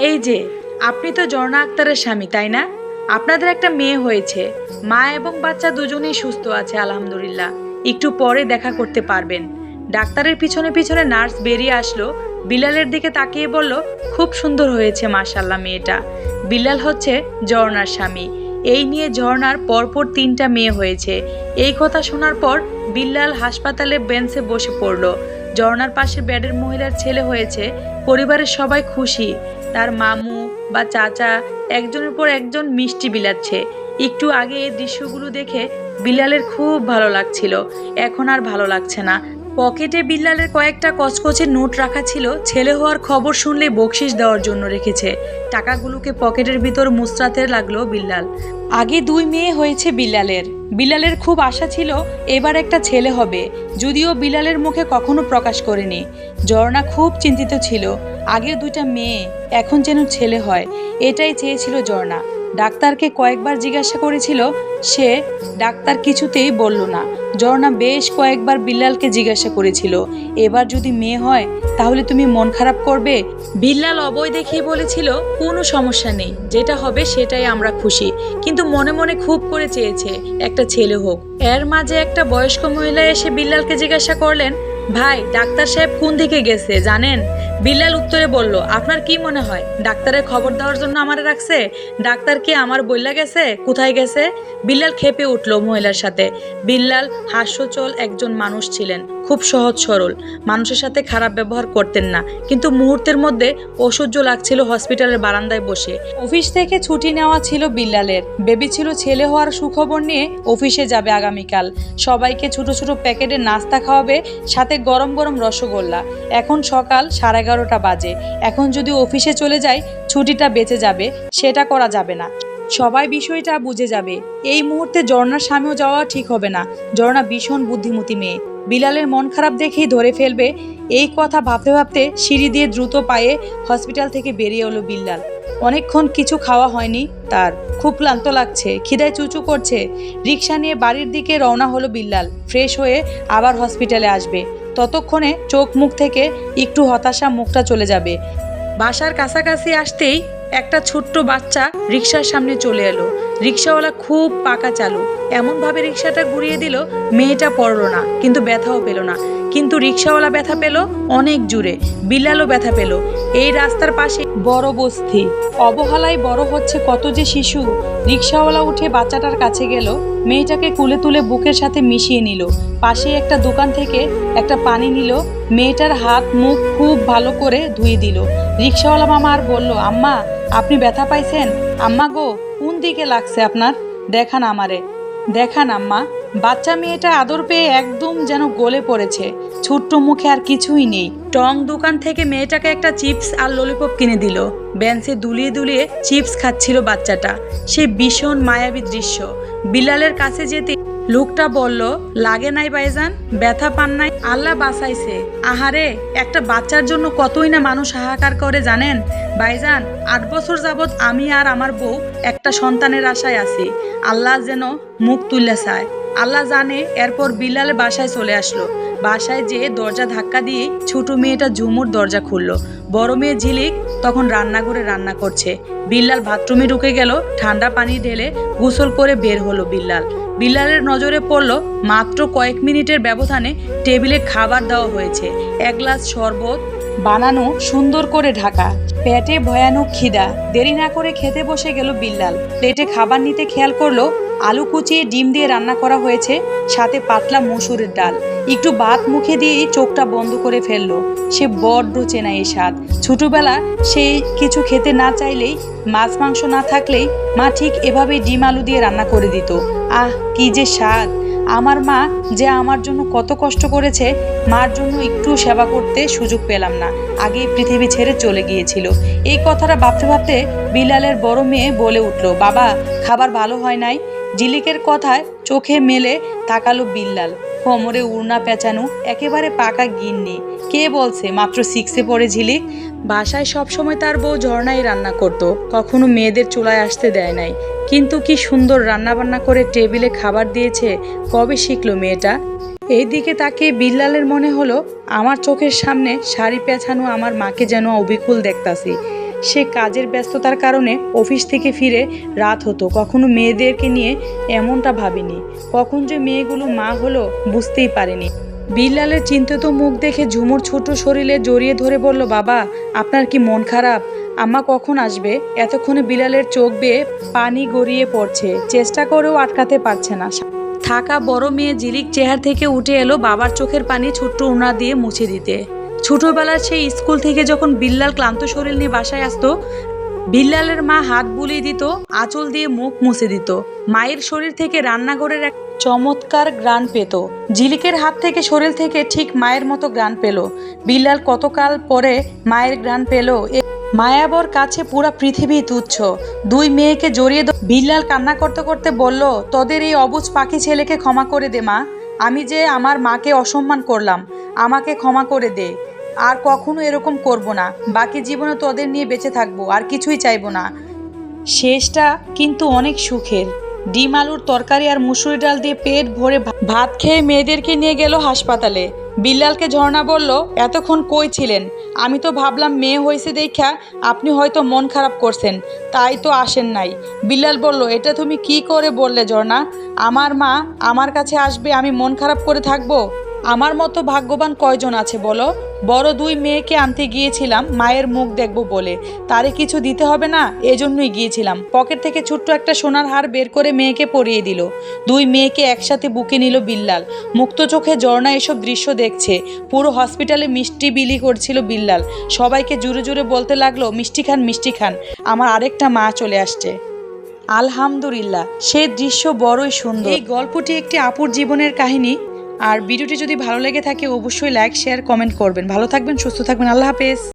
এই যে, আপনি তো ঝর্ণা আক্তারের স্বামী, তাই না? আপনাদের একটা মেয়ে হয়েছে। মা এবং বাচ্চা দুজনেই সুস্থ আছে, আলহামদুলিল্লাহ। একটু পরে দেখা করতে পারবেন। ডাক্তারের পিছনে পিছনে নার্স বেরিয়ে আসলো, বিলালের দিকে তাকিয়ে বলল, খুব সুন্দর হয়েছে মাশাল্লাহ মেয়েটা। বিল্লাল হচ্ছে ঝর্ণার স্বামী। এই নিয়ে ঝর্ণার পরপর তিনটা মেয়ে হয়েছে। এই কথা শোনার পর বিল্লাল হাসপাতালে বেঞ্চে বসে পড়ল। ঝর্ণার পাশে বেডের মহিলার ছেলে হয়েছে। পরিবারের সবাই খুশি। তার মামু বা চাচা একজনের পর একজন মিষ্টি বিলাচ্ছে। একটু আগে এই দৃশ্যগুলো দেখে বিলালের খুব ভালো লাগছিল। এখন আর ভালো লাগছে না। পকেটে বিল্লালের কয়েকটা কচকচে নোট রাখা ছিল, ছেলে হওয়ার খবর শুনলে বকশিস দেওয়ার জন্য রেখেছে। টাকাগুলোকে পকেটের ভিতর মুচড়াতে লাগল বিল্লাল। আগে দুই মেয়ে হয়েছে বিল্লালের। বিল্লালের খুব আশা ছিল, এবার একটা ছেলে হবে। যদিও বিল্লালের মুখে কখনো প্রকাশ করেনি। ঝর্ণা খুব চিন্তিত ছিল। আগে দুইটা মেয়ে এখন যেন ছেলে হয়, এটাই চেয়েছিল ঝর্ণা। ডাক্তারকে কয়েকবার জিজ্ঞাসা করেছিল, সে ডাক্তার কিছুতেই বলল না। ঝর্ণা বেশ কয়েকবার বিল্লালকে জিজ্ঞাসা করেছিল, এবার যদি মেয়ে হয়, তাহলে তুমি মন খারাপ করবে? বিল্লাল অবয় দেখিয়ে বলেছিল, কোনো সমস্যা নেই, যেটা হবে সেটাই আমরা খুশি। কিন্তু মনে মনে খুব করে চেয়েছে, একটা ছেলে হোক। এর মাঝে একটা বয়স্ক মহিলা এসে বিল্লালকে জিজ্ঞাসা করলেন ভাই, ডাক্তার সাহেব কোন দিকে গেছে জানেন? বিল্লাল উত্তরে বলল, আপনার কি মনে হয়? ডাক্তারের খবর দেওয়ার জন্য আমারে রাখছে? ডাক্তার কি আমার বইলা গেছে? কোথায় গেছে? বিল্লাল খেপে উঠল মহিলার সাথে। বিল্লাল হাস্যচল একজন মানুষ ছিলেন, খুব সহজ সরল। মানুষের সাথে খারাপ ব্যবহার করতেন না, কিন্তু মুহূর্তের মধ্যে অসহ্য লাগছিল হসপিটালের বারান্দায় বসে। অফিস থেকে ছুটি নেওয়া ছিল বিল্লালের। বেবি ছিল ছেলে হওয়ার সুখবর নিয়ে অফিসে যাবে আগামীকাল। সবাইকে ছোট ছোট প্যাকেটে নাস্তা খাওয়াবে, সাথে গরম গরম রসগোল্লা। এখন সকাল সাড়ে এগারোটা বাজে। এখন যদি অফিসে চলে যায় ছুটিটা বেঁচে যাবে, সেটা করা যাবে না। সবাই বিষয়টা বুঝে যাবে। এই মুহূর্তে ঝর্ণার স্বামীও যাওয়া ঠিক হবে না। ঝর্ণা ভীষণ বুদ্ধিমতী মেয়ে। বিলালের মন খারাপ দেখেই ধরে ফেলবে, এই কথা ভাবতে ভাবতে সিঁড়ি দিয়ে দ্রুত পায়ে হসপিটাল থেকে বেরিয়ে এলো বিল্লাল। অনেকক্ষণ কিছু খাওয়া হয়নি তার। খুব ক্লান্ত লাগছে, খিদায় চুচু করছে। রিক্সা নিয়ে বাড়ির দিকে রওনা হলো বিল্লাল। ফ্রেশ হয়ে আবার হসপিটালে আসবে। ততক্ষণে চোখ মুখ থেকে একটু হতাশা মুখটা চলে যাবে। বাসার কাছাকাছি আসতেই একটা ছোট্ট বাচ্চা রিক্সার সামনে চলে এলো। রিক্সাওয়ালা খুব পাকা চালু এমনভাবে রিক্সাটা ঘুরিয়ে দিল, মেয়েটা পড়ল না, কিন্তু ব্যথাও পেল না। কিন্তু রিক্সাওয়ালা ব্যথা পেল অনেক জুড়ে বিল্লালও ব্যথা পেল। এই রাস্তার পাশে বড় বস্তি। অবহেলায় বড় হচ্ছে কত যে শিশু। রিক্সাওয়ালা উঠে বাচ্চাটার কাছে গেল, মেয়েটাকে কুলে তুলে বুকের সাথে মিশিয়ে নিল। পাশে একটা দোকান থেকে একটা পানি নিল, মেয়েটার হাত মুখ খুব ভালো করে ধুয়ে দিল। রিক্সাওয়ালা মামা আর বলল, আম্মা আপনি ব্যথা পাইছেন? আম্মা গো, কোন দিকে লাগছে আপনার? দেখান আমারে। দেখান আম্মা, বাচ্চা মেয়েটা আদর পেয়ে একদম যেন গলে পড়েছে। ছোট্ট মুখে আর কিছুই নেই। টং দোকান থেকে মেয়েটাকে একটা চিপস আর ললিপপ কিনে দিল। বেঞ্চে দুলিয়ে দুলিয়ে চিপস খাচ্ছিল বাচ্চাটা। সে ভীষণ মায়াবী দৃশ্য। বিলালের কাছে যেতে লোকটা বলল, লাগে নাই বাইজান ব্যথা পান নাই, আল্লাহ বাঁচাইছে। আহারে, একটা বাচ্চার জন্য কতই না মানুষ হাহাকার করে জানেন? বাইজান আট বছর যাবৎ আমি আর আমার বউ একটা সন্তানের আশায় আছি। আল্লাহ যেন মুখ তুলে চায়। আল্লাহ জানে, এরপর বিল্লালে বাসায় চলে আসলো। বাসায় যেয়ে দরজা ধাক্কা দিয়ে ছোট মেয়েটা ঝুমুর দরজা খুললো। বড় মেয়ে ঝিলিক তখন রান্নাঘরে রান্না করছে। বিল্লাল বাথরুমে ঢুকে গেল, ঠান্ডা পানি ঢেলে গোসল করে বের হলো বিল্লাল বিল্লালের নজরে পড়ল মাত্র কয়েক মিনিটের ব্যবধানে টেবিলে খাবার দেওয়া হয়েছে। এক গ্লাস শরবত, বানানো সুন্দর করে ঢাকা। পেটে ভয়ানক খিদা। দেরি না করে খেতে বসে গেল বিল্লাল প্লেটে খাবার নিতে খেয়াল করল আলু কুচিয়ে ডিম দিয়ে রান্না করা হয়েছে, সাথে পাতলা মসুরের ডাল। একটু বাত মুখে দিয়েই চোখটা বন্ধ করে ফেলল। সে বড্ড চেনা এই স্বাদ। ছোটবেলা সে কিছু খেতে না চাইলেই, মাছ মাংস না থাকলেই মা ঠিক এভাবেই ডিম আলু দিয়ে রান্না করে দিত। আহ, কি যে স্বাদ। আমার মা যে আমার জন্য কত কষ্ট করেছে, মার জন্য একটু সেবা করতে সুযোগ পেলাম না। আগেই পৃথিবী ছেড়ে চলে গিয়েছিল। এই কথাটা ভাবতে ভাবতে বিলালের বড় মেয়ে বলে উঠল, বাবা, খাবার ভালো হয় নাই? জিলিকের কথায় চোখে মেলে তাকালো বিল্লাল। কোমরে উড়না পেঁচানো, একেবারে পাকা গিন্নি। কে বলছে, মাত্র সিক্সে পড়ে ঝিলিক? বাসায় সবসময় তার বউ ঝর্ণাই রান্না করত, কখনো মেয়েদের চুলায় আসতে দেয় নাই। কিন্তু কি সুন্দর রান্না বান্না করে টেবিলে খাবার দিয়েছে, কবে শিখলো মেয়েটা? এইদিকে তাকে বিল্লালের মনে হলো, আমার চোখের সামনে শাড়ি পেঁচানো আমার মাকে যেন অবিকুল দেখতাছি। সে কাজের ব্যস্ততার কারণে অফিস থেকে ফিরে রাত হতো। কখনো মেয়েদেরকে নিয়ে এমনটা ভাবিনি। কখন যে মেয়েগুলো মা হলো বুঝতেই পারেনি। বিল্লালের চিন্তিত মুখ দেখে ঝুমুর ছোট শরীরে জড়িয়ে ধরে বলল, বাবা, আপনার কি মন খারাপ? আম্মা কখন আসবে? এতক্ষণে বিলালের চোখ বেয়ে পানি গড়িয়ে পড়ছে। চেষ্টা করেও আটকাতে পারছে না। থাকা বড় মেয়ে জিলিক চেহার থেকে উঠে এলো বাবার চোখের পানি ছোট্ট উনা দিয়ে মুছে দিতে। ছোটবেলার সেই স্কুল থেকে যখন বিল্লাল ক্লান্ত শরীর নিয়ে বাসায় আসতো, বিল্লালের মা হাত বুলিয়ে দিত, আঁচল দিয়ে মুখ মুছে দিত। মায়ের শরীর থেকে রান্নাঘরের এক চমৎকার গ্রান পেত। ঝিলিকের হাত থেকে শরীর থেকে ঠিক মায়ের মতো গ্রান পেল। বিল্লাল কতকাল পরে মায়ের গ্রান পেল মায়াবর কাছে পুরা পৃথিবী তুচ্ছ। দুই মেয়েকে জড়িয়ে বিল্লাল কান্না করতে করতে বলল, তোদের এই অবুজ পাখি ছেলেকে ক্ষমা করে দে মা। আমি যে আমার মাকে অসম্মান করলাম, আমাকে ক্ষমা করে দে। আর কখনো এরকম করব না। বাকি জীবনে তোদের নিয়ে বেঁচে থাকব, আর কিছুই চাইব না। শেষটা কিন্তু অনেক সুখের। ডিম, আলুর তরকারি আর মুসুরি ডাল দিয়ে পেট ভরে ভাত খেয়ে মেয়েদেরকে নিয়ে গেল হাসপাতালে। বিল্লালকে ঝর্ণা বলল, এতক্ষণ কই ছিলেন? আমি তো ভাবলাম মেয়ে হয়েছে দেখা আপনি হয়তো মন খারাপ করছেন, তাই তো আসেন নাই। বিল্লাল বলল, এটা তুমি কি করে বললে ঝর্ণা? আমার মা আমার কাছে আসবে, আমি মন খারাপ করে থাকব? আমার মতো ভাগ্যবান কয়জন আছে বলো? বড় দুই মেয়েকে আনতে গিয়েছিলাম, মায়ের মুখ দেখব বলে। তারে কিছু দিতে হবে না? এজন্যই গিয়েছিলাম। পকেট থেকে ছোট্ট একটা সোনার হার বের করে মেয়েকে পরিয়ে দিল। দুই মেয়েকে একসাথে বুকে নিল বিল্লাল। মুক্ত চোখে ঝর্ণা এসব দৃশ্য দেখছে। পুরো হসপিটালে মিষ্টি বিলি করছিল বিল্লাল। সবাইকে জুড়ে জুড়ে বলতে লাগল, মিষ্টি খান মিষ্টি খান। আমার আরেকটা মা চলে আসছে। আলহামদুলিল্লাহ, সে দৃশ্য বড়ই সুন্দর। এই গল্পটি একটি আপুর জীবনের কাহিনী। আর ভিডিওটি যদি ভালো লেগে থাকে, অবশ্যই লাইক শেয়ার কমেন্ট করবেন। ভালো থাকবেন, সুস্থ থাকবেন। আল্লাহ হাফেজ।